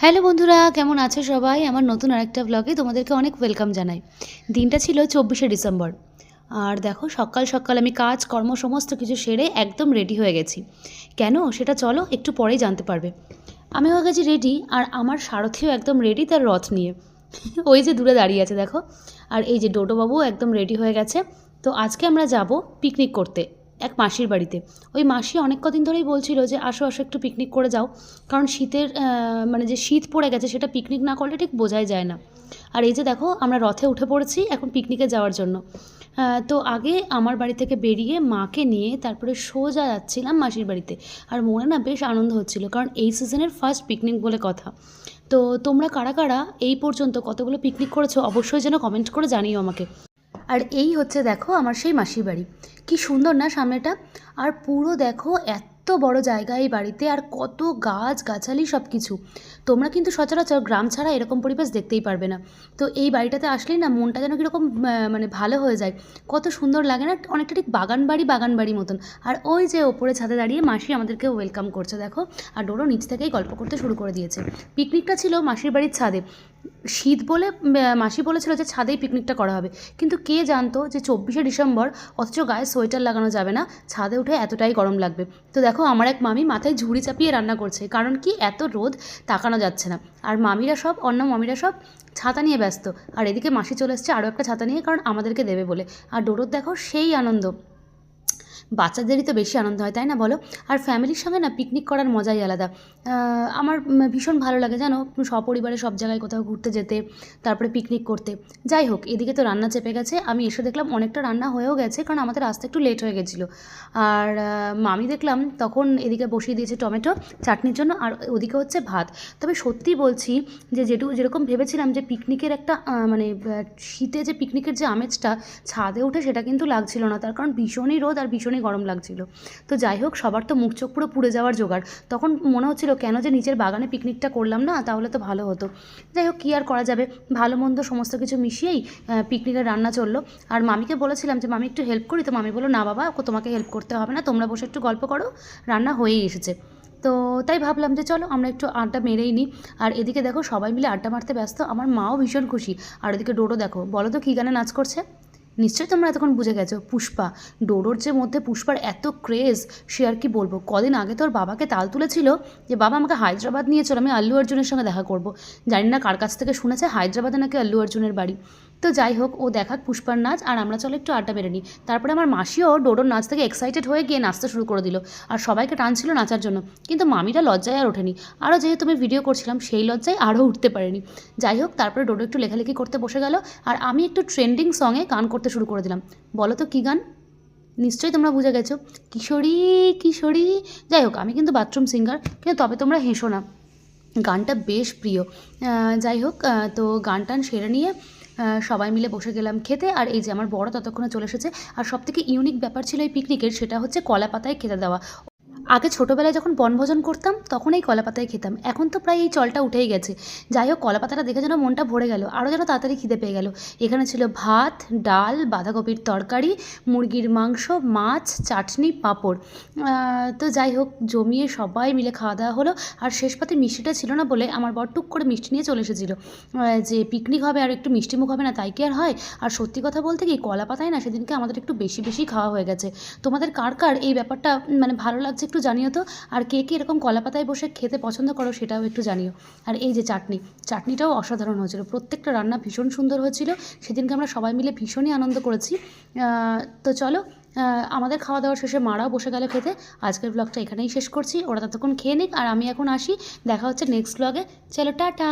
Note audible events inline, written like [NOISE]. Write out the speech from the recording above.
Hello বন্ধুরা, কেমন আছো সবাই? আমার নতুন আরেকটা ব্লগে তোমাদেরকে অনেক ওয়েলকাম জানাই। দিনটা ছিল চব্বিশে ডিসেম্বর। আর দেখো, সকাল সকাল আমি কাজ, কর্ম, সমস্ত কিছু সেরে একদম রেডি হয়ে গেছি। কেন? সেটা চলো একটু পরেই জানতে পারবে। আমি হয়ে গেছি রেডি আর আমার সারথিও একদম রেডি তার রথ নিয়ে। [LAUGHS] ওই যে দূরে দাঁড়িয়ে আছে, দেখো। আর এই যে ডোডোবাবুও একদম রেডি হয়ে গেছে। তো আজকে আমরা যাব পিকনিক করতে। এক মাসির বাড়িতে। ওই মাসি অনেক কদিন ধরেই বলছিল যে, আসো আসো, একটু পিকনিক করে যাও। কারণ শীতের মানে যে শীত পড়ে গেছে, সেটা পিকনিক না করলে ঠিক বোঝাই যায় না। আর এই যে দেখো, আমরা রথে উঠে পড়েছি এখন পিকনিকে যাওয়ার জন্য। তো আগে আমার বাড়ি থেকে বেরিয়ে মাকে নিয়ে তারপরে সোজা যাচ্ছিলাম মাসির বাড়িতে। আর মনে না বেশ আনন্দ হচ্ছিল, কারণ এই সিজনের ফার্স্ট পিকনিক বলে কথা। তো তোমরা কারা কারা এই পর্যন্ত কতগুলো পিকনিক করেছ, অবশ্যই যেন কমেন্ট করে জানিও আমাকে। আর এই হচ্ছে দেখো আমার সেই মাসির বাড়ি। কি সুন্দর না সামনেটা? আর পুরো দেখো এত বড় জায়গা এই বাড়িতে, আর কত গাছ, গাছালি সব কিছু তোমরা কিন্তু সচরাচর গ্রাম ছাড়া এরকম পরিবেশ দেখতেই পারবে না। তো এই বাড়িটাতে আসলেই না মনটা যেন কীরকম মানে ভালো হয়ে যায়। কত সুন্দর লাগে না, অনেকটা ঠিক বাগান বাড়ি বাগান বাড়ি মতন। আর ওই যে ওপরে ছাদে দাঁড়িয়ে মাসি আমাদেরকে ওয়েলকাম করছে, দেখো। আর ডোরো নিচ থেকেই গল্প করতে শুরু করে দিয়েছে। পিকনিকটা ছিল মাসির বাড়ির ছাদে। শীত বলে মাসি বলেছিল যে ছাদেই পিকনিকটা করা হবে। কিন্তু কে জানতো যে চব্বিশে ডিসেম্বর অথচ গায়ে সোয়েটার লাগানো যাবে না, ছাদে উঠে এতটাই গরম লাগবে। তো দেখো, আমার এক মামি মাথায় ঝুড়ি চাপিয়ে রান্না করছে, কারণ কি এত রোদ তাকানো যাচ্ছে না। আর মামিরা সব, অন্য মামিরা সব ছাতা নিয়ে ব্যস্ত। আর এদিকে মাসি চলে এসছে আরও একটা ছাতা নিয়ে, কারণ আমাদেরকে দেবে বলে। আর ডোরোর দেখো সেই আনন্দ। বাচ্চাদেরই তো বেশি আনন্দ হয়, তাই না বলো? আর ফ্যামিলির সঙ্গে না পিকনিক করার মজাই আলাদা। আমার ভীষণ ভালো লাগে, জানো? সপরিবারে সব জায়গায় কোথাও ঘুরতে যেতে, তারপরে পিকনিক করতে। যাই হোক, এদিকে তো রান্না চেপে গেছে। আমি এসে দেখলাম অনেকটা রান্না হয়েও গেছে, কারণ আমাদের আসতে একটু লেট হয়ে গেছিল। আর মামি দেখলাম তখন এদিকে বসিয়ে দিয়েছে টমেটো, চাটনির জন্য, আর ওদিকে হচ্ছে ভাত। তবে সত্যি বলছি যে যেটুকু যেরকম ভেবেছিলাম যে পিকনিকের একটা মানে শীতে যে পিকনিকের যে আমেজটা ছাদে উঠে সেটা কিন্তু লাগছিল না। তার কারণ ভীষণই রোদ আর ভীষণই গরম লাগছিল। তো যাই হোক, সবার তো মুখ চোখ পুরো পুড়ে যাওয়ার জোগাড়। তখন মনে হচ্ছিল, কেন যে নিজের বাগানে পিকনিকটা করলাম না, তাহলে তো ভালো হতো। যাই হোক, কী আর করা যাবে? ভালো মন্দ সমস্ত কিছু মিশিয়েই পিকনিকের রান্না চলল। আর মামিকে বলেছিলাম যে, মামি, একটু হেল্প করি। তো মামি বলল, না বাবা তোমাকে হেল্প করতে হবে না, তোমরা বসে একটু গল্প করো, রান্না হয়েই এসেছে। তো তাই ভাবলাম যে, চলো, আমরা একটু আড্ডা মেরেই নিই আর এদিকে দেখো, সবাই মিলে আড্ডা মারতে ব্যস্ত, আমার মাও ভীষণ খুশি। আর এদিকে ডোডো দেখো, বলো তো কী গানে নাচ করছে? নিশ্চয়ই তোমরা এতক্ষণ বুঝে গেছো। পুষ্পা ডোরোর যে মধ্যে পুষ্পার এত ক্রেজ সে আর কি বলব? কদিন আগে তোর বাবাকে তাল তুলেছিল যে, বাবা, আমাকে হায়দ্রাবাদ নিয়ে চলো, আমি আল্লু অর্জুনের সঙ্গে দেখা করব। জানি না কার কাছ থেকে শুনেছে, হায়দ্রাবাদে নাকি আল্লু অর্জুনের বাড়ি। তো যাই হোক, ও দেখাক পুষ্পার নাচ আর আমরা চলো একটু আড্ডা মেরে নিই তারপরে আমার মাসিও ডোডোর নাচ থেকে এক্সাইটেড হয়ে গিয়ে নাচতে শুরু করে দিল আর সবাইকে টানছিল নাচার জন্য। কিন্তু মামিরা লজ্জায় আর ওঠেনি। আরও যেহেতু আমি ভিডিও করছিলাম, সেই লজ্জায় আরও উঠতে পারেনি। যাই হোক, তারপরে ডোডো একটু লেখালেখি করতে বসে গেল আর আমি একটু ট্রেন্ডিং সঙে গান করতে শুরু করে দিলাম। বলো তো কী গান? নিশ্চয়ই তোমরা বুঝে গেছো। কিশোরী কিশোরী। যাই হোক, আমি কিন্তু বাথরুম সিঙ্গার কিন্তু তবে তোমরা হেসো না। গানটা বেশ প্রিয়। যাই হোক তো গান টান সেরে নিয়ে সবাই মিলে বসে গেলাম খেতে। আর এই যে আমার বড় ততক্ষণে চলে এসেছে। আর সবথেকে ইউনিক ব্যাপার ছিল এই পিকনিকের সেটা হচ্ছে কলা পাতায় খেতে দেওয়া। আগে ছোটোবেলায় যখন বনভোজন করতাম, তখন এই কলা পাতায় খেতাম। এখন তো প্রায় এই চলটা উঠেই গেছে। যাই হোক কলা পাতাটা দেখে যেন মনটা ভরে গেল। আরও যেন তাড়াতাড়ি খিদে পেয়ে গেল। এখানে ছিল ভাত, ডাল, বাঁধাকপির তরকারি, মুরগির মাংস, মাছ, চাটনি, পাঁপড়। তো যাই হোক, জমিয়ে সবাই মিলে খাওয়া দাওয়া হলো। আর শেষ পাতে মিষ্টিটা ছিল না বলে আমার বর টুক করে মিষ্টি নিয়ে চলে এসেছিল। যে পিকনিক হবে আর একটু মিষ্টি মুখ হবে না, তাই কি আর হয়? আর সত্যি কথা বলতে কি কলা পাতায় না সেদিনকে আমাদের একটু বেশি বেশি খাওয়া হয়ে গেছে। তোমাদের কার কার এই ব্যাপারটা মানে ভালো লাগছে একটু জানিও তো, আর কে কে এরকম কলা পাতায় বসে খেতে পছন্দ করো সেটাও একটু জানিও। আর এই যে চাটনি, চাটনিটাও অসাধারণ হয়েছিল। প্রত্যেকটা রান্না ভীষণ সুন্দর হয়েছিল। সেদিনকে আমরা সবাই মিলে ভীষণই আনন্দ করেছি। তো চলো আমাদের খাওয়া দাওয়ার শেষে মারাও বসে গেল খেতে। আজকের ব্লগটা এখানেই শেষ করছি। ওরা ততক্ষণ খেয়ে নিক, আর আমি এখন আসি। দেখা হচ্ছে নেক্সট ব্লগে চলো, টাটা!